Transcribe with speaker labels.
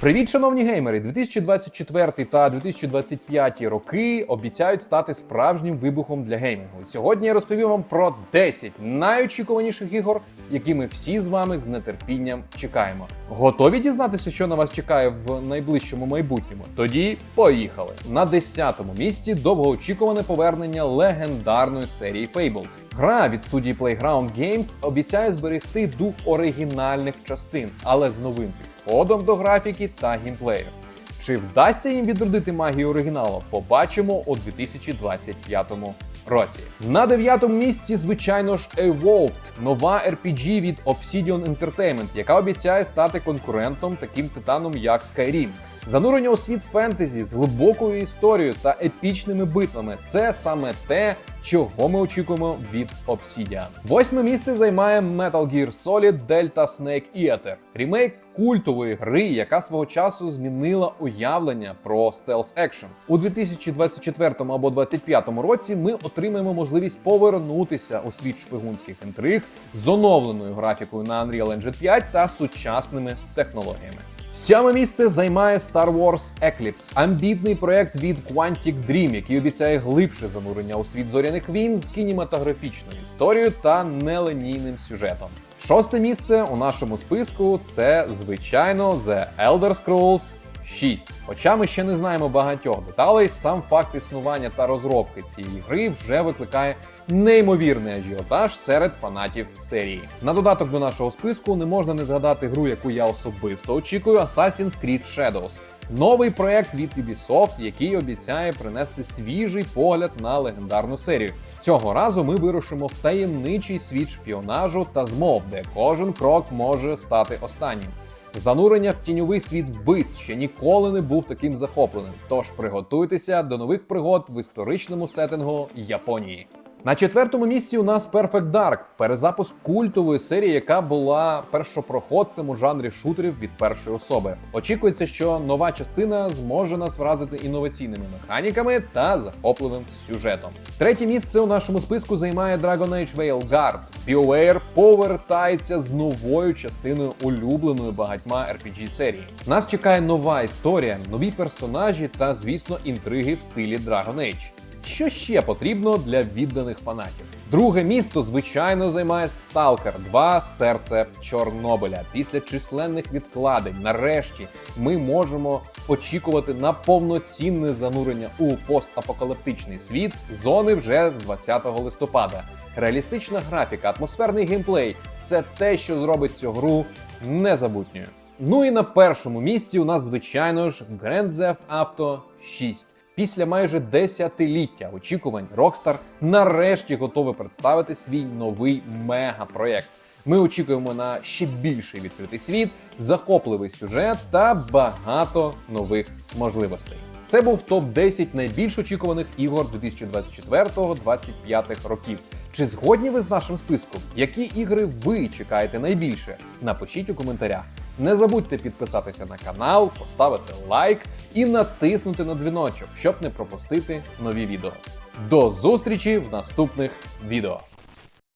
Speaker 1: Привіт, шановні геймери! 2024 та 2025 роки обіцяють стати справжнім вибухом для геймінгу. Сьогодні я розповім вам про 10 найочікуваніших ігор, які ми всі з вами з нетерпінням чекаємо. Готові дізнатися, що на вас чекає в найближчому майбутньому? Тоді поїхали. На 10-му місці довгоочікуване повернення легендарної серії Fable. Гра від студії Playground Games обіцяє зберегти дух оригінальних частин, але з новим підходом до графіки та геймплею. Чи вдасться їм відродити магію оригіналу? Побачимо у 2025 році. На дев'ятому місці, звичайно ж, Evolved, нова RPG від Obsidian Entertainment, яка обіцяє стати конкурентом таким титаном, як Skyrim. Занурення у світ фентезі з глибокою історією та епічними битвами це саме те, чого ми очікуємо від Obsidian. Восьме місце займає Metal Gear Solid Delta Snake Eater, ремейк культової гри, яка свого часу змінила уявлення про стелс екшн. У 2024 або 2025 році ми отримаємо можливість повернутися у світ шпигунських інтриг з оновленою графікою на Unreal Engine 5 та сучасними технологіями. Сьоме місце займає Star Wars Eclipse, амбітний проект від Quantic Dream, який обіцяє глибше занурення у світ зоряних війн з кінематографічною історією та нелинійним сюжетом. Шосте місце у нашому списку це звичайно The Elder Scrolls 6. Хоча ми ще не знаємо багатьох деталей, сам факт існування та розробки цієї гри вже викликає неймовірний ажіотаж серед фанатів серії. На додаток до нашого списку не можна не згадати гру, яку я особисто очікую: Assassin's Creed Shadows. Новий проект від Ubisoft, який обіцяє принести свіжий погляд на легендарну серію. Цього разу ми вирушимо в таємничий світ шпіонажу та змов, де кожен крок може стати останнім. Занурення в тіньовий світ вбивць ще ніколи не був таким захопленим. Тож приготуйтеся до нових пригод в історичному сеттингу Японії. На четвертому місці у нас Perfect Dark, перезапуск культової серії, яка була першопроходцем у жанрі шутерів від першої особи. Очікується, що нова частина зможе нас вразити інноваційними механіками та захопливим сюжетом. Третє місце у нашому списку займає Dragon Age Veilguard. BioWare повертається з новою частиною улюбленої багатьма RPG серії. Нас чекає нова історія, нові персонажі та, звісно, інтриги в стилі Dragon Age. Що ще потрібно для відданих фанатів? Друге місто, звичайно, займає Stalker 2 серце Чорнобиля. Після численних відкладень, нарешті, ми можемо очікувати на повноцінне занурення у постапокаліптичний світ зони вже з 20 листопада. Реалістична графіка, атмосферний геймплей це те, що зробить цю гру незабутньою. Ну і на першому місці у нас, звичайно ж, Grand Theft Auto 6. Після майже десятиліття очікувань Rockstar нарешті готовий представити свій новий мегапроєкт. Ми очікуємо на ще більший відкритий світ, захопливий сюжет та багато нових можливостей. Це був топ 10 найбільш очікуваних ігор 2024-2025 років. Чи згодні ви з нашим списком? Які ігри ви чекаєте найбільше? Напишіть у коментарях. Не забудьте підписатися на канал, поставити лайк і натиснути на дзвіночок, щоб не пропустити нові відео. До зустрічі в наступних відео.